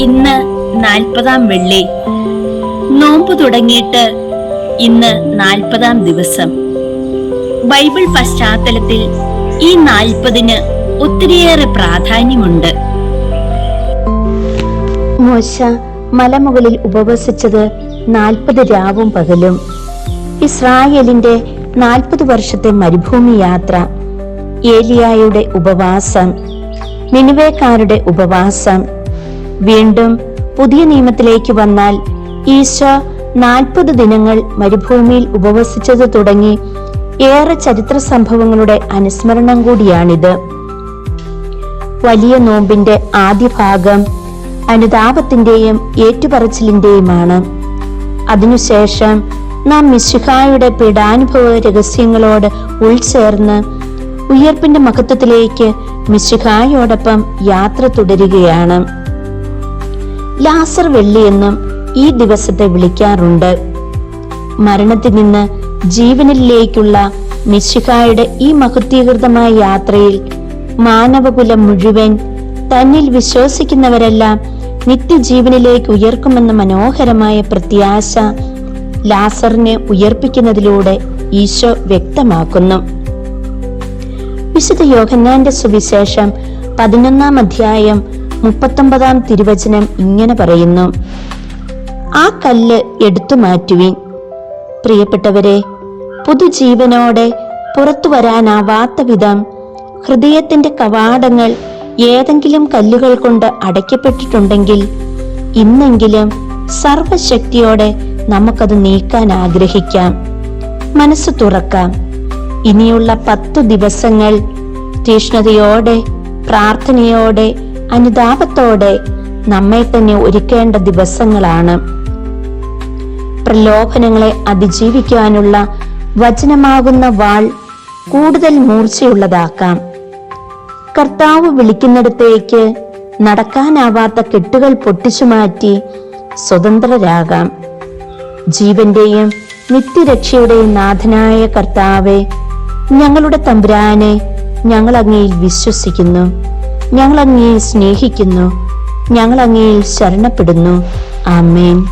ഇന്ന് നാൽപ്പതാം വെള്ളി. നോമ്പ് തുടങ്ങിയിട്ട് ഇന്ന് നാൽപ്പതാം ദിവസം. ബൈബിൾ പശ്ചാത്തലത്തിൽ ഈ നാൽപ്പതിന് ഒത്തിരിയേറെ പ്രാധാന്യമുണ്ട്. മോശ മലമുകളിൽ ഉപവസിച്ചത് നാൽപ്പത് രാവും പകലും. ഇസ്രായേലിന്റെ നാൽപ്പത് വർഷത്തെ മരുഭൂമി യാത്ര. ഏലിയായുടെ ഉപവാസം. നിനുവേക്കാരുടെ ഉപവാസം. വീണ്ടും പുതിയ നിയമത്തിലേക്ക് വന്നാൽ ഈശോ നാൽപ്പത് ദിനങ്ങൾ മരുഭൂമിയിൽ ഉപവസിച്ചത് തുടങ്ങി ഏറെ ചരിത്ര സംഭവങ്ങളുടെ അനുസ്മരണം കൂടിയാണിത്. വലിയ നോമ്പിന്റെ ആദ്യ ഭാഗം അനുതാപത്തിന്റെയും ഏറ്റുപറച്ചിലിന്റെയുമാണ്. അതിനുശേഷം നാം മിശിഹായുടെ പീഡാനുഭവ രഹസ്യങ്ങളോട് ഉൾച്ചേർന്ന് ഉയർപ്പിന്റെ മഹത്വത്തിലേക്ക് മിശിഹായോടൊപ്പം യാത്ര തുടരുകയാണ്. ലാസർ വെള്ളി എന്നും ഈ ദിവസത്തെ വിളിക്കാറുണ്ട്. മരണത്തിൽ നിന്ന് ജീവനിലേക്കുള്ള മിശിഹായുടെ ഈ മഹത്വീകൃതമായ യാത്രയിൽ മാനവകുലം മുഴുവൻ തന്നിൽ വിശ്വസിക്കുന്നവരെല്ലാം നിത്യജീവനിലേക്ക് ഉയർക്കുമെന്ന മനോഹരമായ പ്രത്യാശ ലാസറിനെ ഉയർപ്പിക്കുന്നതിലൂടെ ഈശോ വ്യക്തമാക്കുന്നു. വിശുദ്ധ യോഹന്നാന്റെ സുവിശേഷം പതിനൊന്നാം അധ്യായം മുപ്പത്തൊമ്പതാം തിരുവചനം ഇങ്ങനെ പറയുന്നു. ആ കല്ല് എടുത്തു മാറ്റുവിൻ. പ്രിയപ്പെട്ടവരെ പുതുജീവനോടെ പുറത്തു വരാനാവാത്ത വിധം ഹൃദയത്തിന്റെ കവാടങ്ങൾ ഏതെങ്കിലും കല്ലുകൾ കൊണ്ട് അടയ്ക്കപ്പെട്ടിട്ടുണ്ടെങ്കിൽ ഇന്നെങ്കിലും സർവശക്തിയോടെ നമുക്കത് നീക്കാൻ ആഗ്രഹിക്കാം. മനസ്സ് തുറക്കാം. ഇനിയുള്ള പത്തു ദിവസങ്ങൾ തീഷ്ണതയോടെ പ്രാർത്ഥനയോടെ അനുതാപത്തോടെ നമ്മെ തന്നെ ഒരുക്കേണ്ട ദിവസങ്ങളാണ്. പ്രലോഭനങ്ങളെ അതിജീവിക്കാനുള്ള വചനമാകുന്ന വാൾ കൂടുതൽ മൂർച്ചയുള്ളതാക്കാം. കർത്താവ് വിളിക്കുന്നിടത്തേക്ക് നടക്കാനാവാത്ത കെട്ടുകൾ പൊട്ടിച്ചു മാറ്റി സ്വതന്ത്രരാകാം. ജീവന്റെയും നിത്യരക്ഷയുടെയും നാഥനായ കർത്താവെ ഞങ്ങളുടെ തമ്പുരാനെ ഞങ്ങൾ അങ്ങയിൽ വിശ്വസിക്കുന്നു. ഞങ്ങൾ അങ്ങയെ സ്നേഹിക്കുന്നു. ഞങ്ങൾ അങ്ങയിൽ ശരണപ്പെടുന്നു. ആമേൻ.